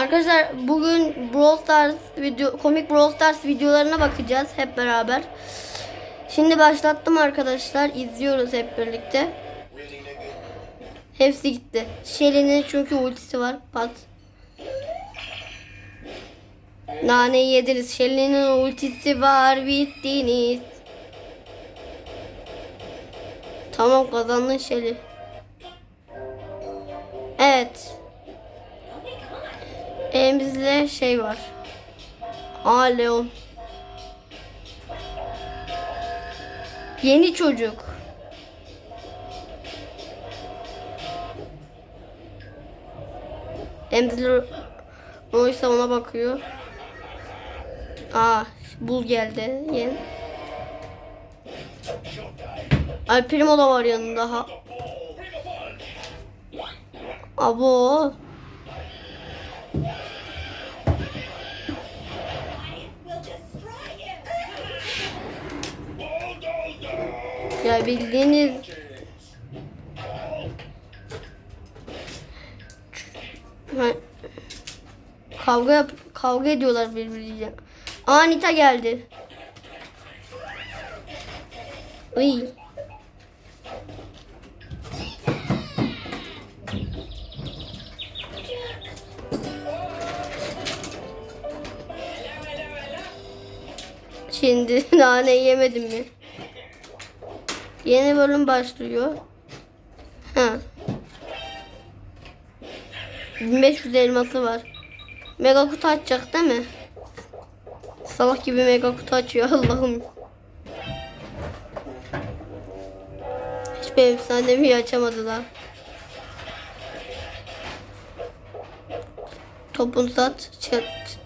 Arkadaşlar bugün Brawl Stars video komik Brawl Stars videolarına bakacağız hep beraber. Şimdi başlattım arkadaşlar. izliyoruz hep birlikte. Hepsi gitti. Shelly'nin çünkü ultisi var. Pat. Naneyi yediniz. Shelly'nin ultisi var. Bittiniz. Tamam kazandın Shelly. Evet. Elimizde şey var. Aa Leon. Yeni çocuk. Emzli Roysa ona bakıyor. Aa, bul geldi. Yeni. Ay Primo da var yanında ha. Abo. Ya bildiğiniz kavga yap kavga ediyorlar birbiriyle. Aa Nita geldi. Uy. Şimdi nane yemedim mi? Yeni bölüm başlıyor. Ha. 1500 elması var. Mega kutu açacak değil mi? Salak gibi mega kutu açıyor Allah'ım. Hiçbir efsanevi açamadılar. Topun sat. Çat.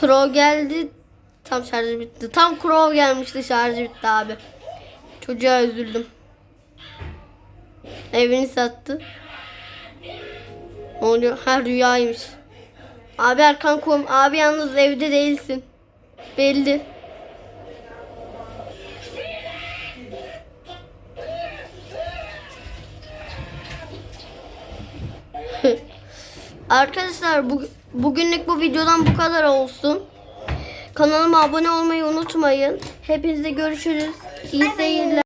Crow geldi. Tam şarjı bitti. Tam Crow gelmişti şarjı bitti abi. Çocuğa üzüldüm. Evini sattı. Oluyor? Ha rüyaymış. Abi arkan kum. Abi yalnız evde değilsin. Belli. Arkadaşlar bu, bugünlük bu videodan bu kadar olsun. Kanalıma abone olmayı unutmayın. Hepinize görüşürüz. İyi seyirler.